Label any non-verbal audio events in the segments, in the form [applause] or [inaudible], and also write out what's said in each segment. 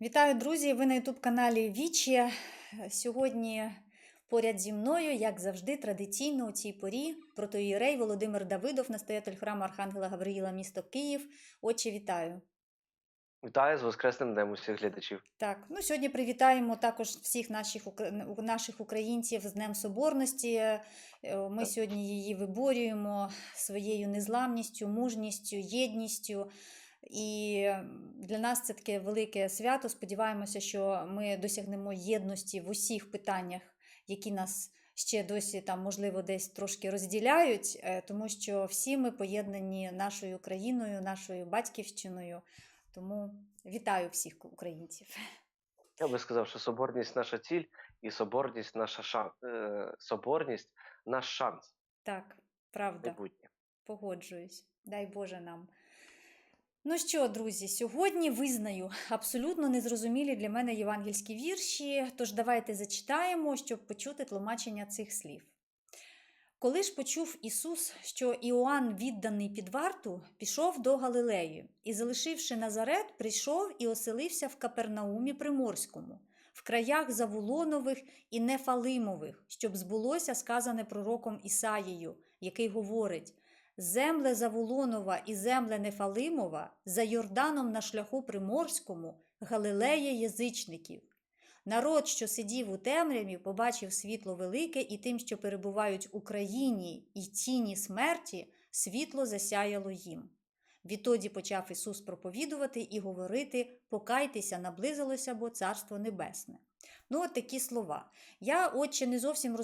Вітаю, друзі! Ви на ютуб-каналі Вічі. Сьогодні поряд зі мною, як завжди, традиційно у цій порі протоїрей Володимир Давидов, настоятель храму Архангела Гавриїла, місто Київ. Отче, вітаю! Вітаю з Воскресним днем усіх глядачів. Так, ну сьогодні привітаємо також всіх наших, наших українців з Днем Соборності. Е, Ми Так. сьогодні її виборюємо своєю незламністю, мужністю, єдністю. І для нас це таке велике свято. Сподіваємося, що ми досягнемо єдності в усіх питаннях, які нас ще досі там, можливо, десь трошки розділяють, е, тому що всі ми поєднані нашою країною, нашою батьківщиною. Тому вітаю всіх українців. Я би сказав, що соборність наша ціль і соборність наша шан... е, соборність наш шанс Так, правда, майбутнє. погоджуюсь. Дай Боже нам. Ну що, друзі, сьогодні визнаю абсолютно незрозумілі для мене євангельські вірші, тож давайте зачитаємо, щоб почути тлумачення цих слів. Коли ж почув Ісус, що Іоанн, відданий під варту, пішов до Галилеї і, залишивши Назарет, прийшов і оселився в Капернаумі Приморському, в краях Завулонових і Нефалимових, щоб збулося сказане пророком Ісаєю, який говорить: Земле Завулонова і земле Нефалимова за Йорданом на шляху Приморському, Галилея язичників. Народ, що сидів у темряві, побачив світло велике, і тим, що перебувають у країні і тіні смерті, світло засяяло їм. Відтоді почав Ісус проповідувати і говорити: Покайтеся, наблизилося бо Царство Небесне. Ну, от такі слова. Я, отче, не зовсім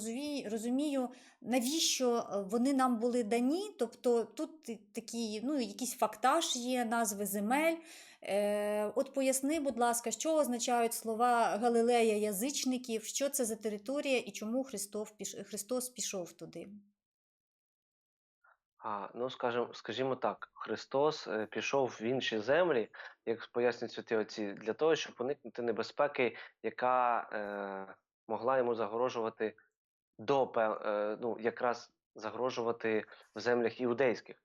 розумію, навіщо е, вони нам були дані. Тобто тут такі, ну, якийсь фактаж є, назви земель. Е, от поясни, будь ласка, що означають слова Галилея язичників, що це за територія і чому Христос пішов туди? А, ну, скажімо, скажімо так, Христос е, пішов в інші землі, як пояснюють святі отці, для того, щоб уникнути небезпеки, яка е, могла йому загрожувати до е, ну, якраз загрожувати в землях іудейських.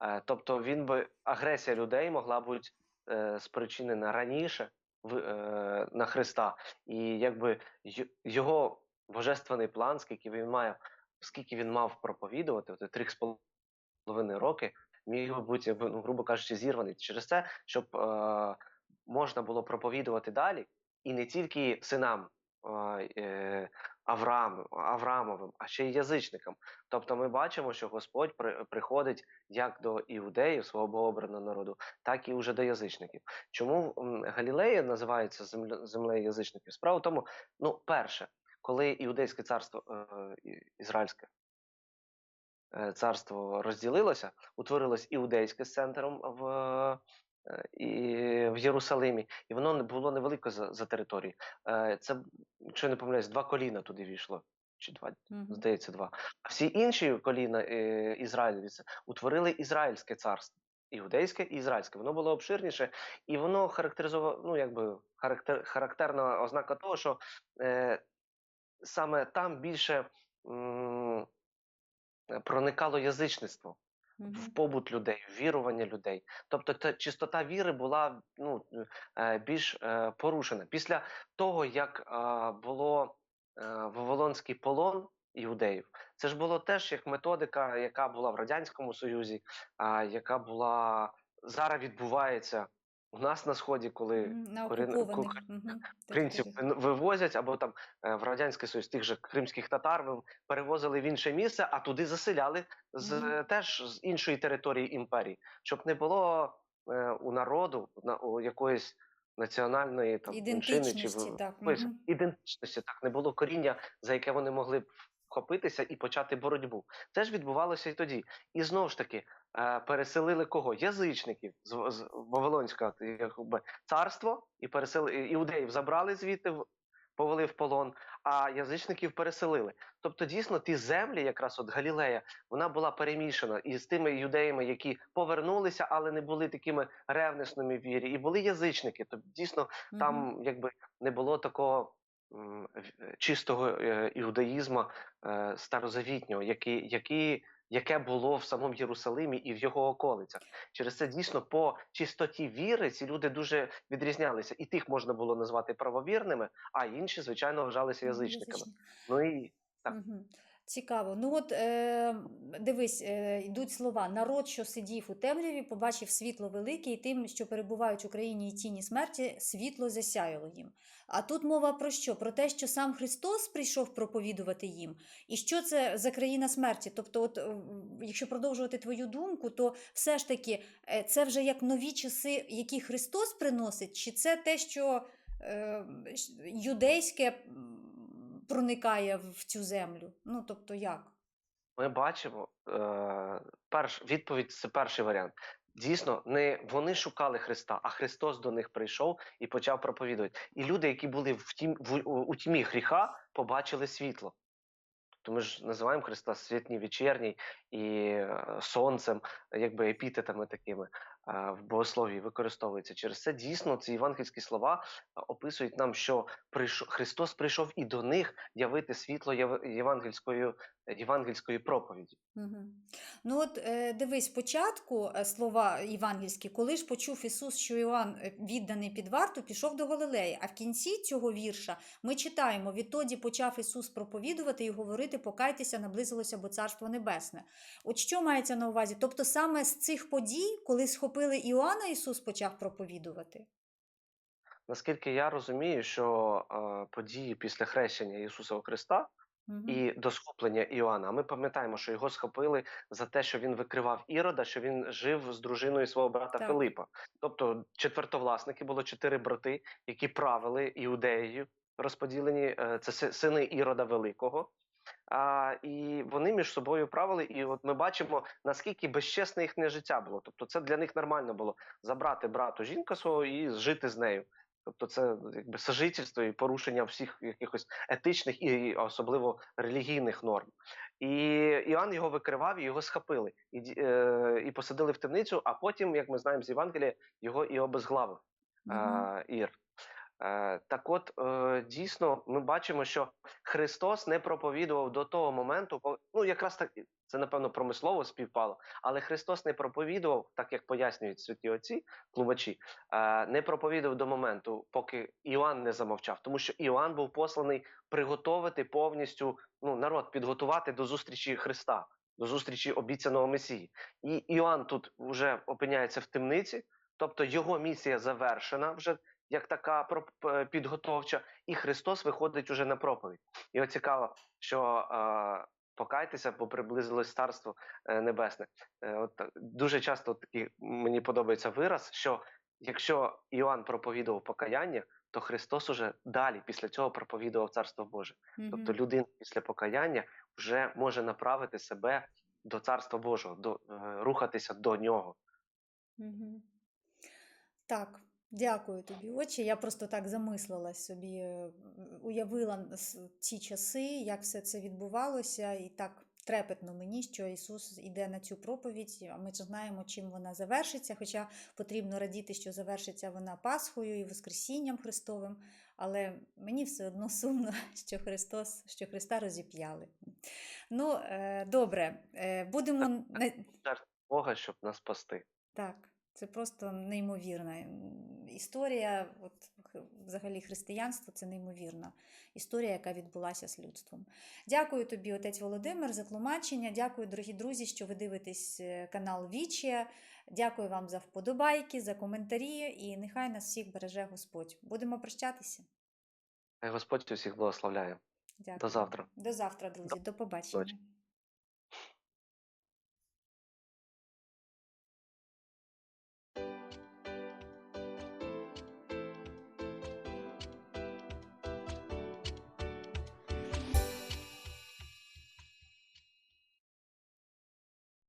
Е, тобто він би агресія людей могла бути е, спричинена раніше в, е, на Христа, і якби його божественний план, скільки він має, скільки він мав проповідувати, от з половиною роки, міг би бути, ну, грубо кажучи, зірваний через це, щоб е, можна було проповідувати далі, і не тільки синам е, е, Авраам, Авраамовим, а ще й язичникам. Тобто ми бачимо, що Господь при, приходить як до іудеїв, свого богообраного народу, так і вже до язичників. Чому Галілея називається земле- землею язичників? Справа в тому, ну, перше, коли іудейське царство е, ізраїльське царство розділилося, утворилось іудейське з центром в, е, і, в Єрусалимі, і воно не було невелике за, за територією. Е, Це, якщо я не помиляюсь, два коліна туди війшло. Чи два, Мгм. здається, два. А всі інші коліна е, Ізраїльвіці утворили Ізраїльське царство. Іудейське і ізраїльське. Воно було обширніше, і воно характеризувало, ну, якби характер, характерна ознака того, що е, саме там більше м, е, проникало язичництво в побут людей, в вірування людей. Тобто та чистота віри була ну, е, більш е, порушена. Після того, як е, було е, Вавилонський полон іудеїв, це ж було теж як методика, яка була в Радянському Союзі, а яка була зараз відбувається у нас на сході, коли. На Українців вивозять або там е, в радянський союз тих же кримських татар перевозили в інше місце, а туди заселяли з е, теж з іншої території імперії, щоб не було е, у народу на у якоїсь національної там меншини чи Ідентичності, так. якоїсь ідентичності, так не було коріння, за яке вони могли б вхопитися і почати боротьбу. Це ж відбувалося і тоді. І знову ж таки е, переселили кого? Язичників з, з Вавилонського царство, і пересели іудеїв забрали звідти, повели в полон, а язичників переселили. Тобто, дійсно, ті землі, якраз от Галілея, вона була перемішана із тими юдеями, які повернулися, але не були такими ревнисними в вірі, і були язичники. Тобто, дійсно, там якби не було такого. Е, Чистого е, іудаїзму е, старозавітнього, який, який яке було в самому Єрусалимі і в його околицях. Через це дійсно по чистоті віри ці люди дуже відрізнялися. І тих можна було назвати правовірними, а інші, звичайно, вважалися язичниками. Ну і так. Мгм. Цікаво. Ну от е, дивись, е, йдуть слова: народ, що сидів у темряві, побачив світло велике, і тим, що перебувають в Україні і тіні смерті, світло засяяло їм. А тут мова про що? Про те, що сам Христос прийшов проповідувати їм. І що це за країна смерті? Тобто, от, якщо продовжувати твою думку, то все ж таки е, це вже як нові часи, які Христос приносить, чи це те, що е, юдейське проникає в цю землю? Ну, тобто як? Ми бачимо, е, перш, відповідь це перший варіант. Дійсно, не вони шукали Христа, а Христос до них прийшов і почав проповідувати. І люди, які були в тім, в, у тьмі гріха, побачили світло. Тобто ми ж називаємо Христа світній вечірній і е, сонцем, якби епітетами такими в богослов'ї використовується. Через це дійсно ці євангельські слова описують нам, що Христос прийшов і до них явити світло єв- євангельської, євангельської проповіді. Угу. Ну от е, дивись, спочатку е, слова євангельські, коли ж почув Ісус, що Іоанн е, відданий під варту, пішов до Галилеї. А в кінці цього вірша ми читаємо: відтоді почав Ісус проповідувати і говорити, покайтеся, наблизилося, бо царство небесне. От що мається на увазі? Тобто саме з цих подій, коли схопили Іоанна, Ісус почав проповідувати. Наскільки я розумію, що е, події після хрещення Ісуса Христа Угу. і до схоплення Іоанна. Ми пам'ятаємо, що його схопили за те, що він викривав Ірода, що він жив з дружиною свого брата Так. Филипа. Тобто четвертовласники було чотири брати, які правили іудеєю, розподілені. е, Це сини Ірода Великого. А, і вони між собою правили, і от ми бачимо, наскільки безчесне їхнє життя було. Тобто, це для них нормально було забрати брату жінка свого і жити з нею. Тобто, це якби сожительство і порушення всіх якихось етичних і особливо релігійних норм. І Іоанн його викривав, і його схопили і, е, і посадили в темницю, а потім, як ми знаємо з Євангелія, його і обезглавив е, Ір. Е, так от, е, дійсно, ми бачимо, що Христос не проповідував до того моменту, ну якраз так це напевно промислово співпало, але Христос не проповідував, так як пояснюють святі отці, тлумачі, не проповідував до моменту, поки Іоанн не замовчав, тому що Іоанн був посланий приготовити повністю ну, народ, підготувати до зустрічі Христа, до зустрічі обіцяного Месії. І Іоанн тут вже опиняється в темниці, тобто його місія завершена вже як така підготовча, і Христос виходить уже на проповідь. І от цікаво, що е, покайтеся, бо приблизилось царство е, небесне. Е, от дуже часто такий мені подобається вираз, що якщо Іоанн проповідував покаяння, то Христос уже далі після цього проповідував царство Боже. Тобто людина після покаяння вже може направити себе до царства Божого, до е, рухатися до нього. Угу. Так, дякую тобі, очі. Я просто так замислилась собі, е, уявила ці часи, як все це відбувалося, і так трепетно мені, що Ісус іде на цю проповідь, а ми знаємо, чим вона завершиться. Хоча потрібно радіти, що завершиться вона Пасхою і Воскресінням Христовим. Але мені все одно сумно, [laughs] що Христос, що Христа розіп'яли. Ну, е, добре, е, будемо Бога, щоб нас спасти. так, це просто неймовірна історія. От, взагалі, християнство це неймовірна історія, яка відбулася з людством. Дякую тобі, отець Володимир, за тлумачення. Дякую, дорогі друзі, що ви дивитесь е, канал Вічія. Дякую вам за вподобайки, за коментарі, і нехай нас всіх береже Господь. Будемо прощатися. Хай Господь усіх благословляє. Дякую. До завтра. До завтра, друзі. До побачення.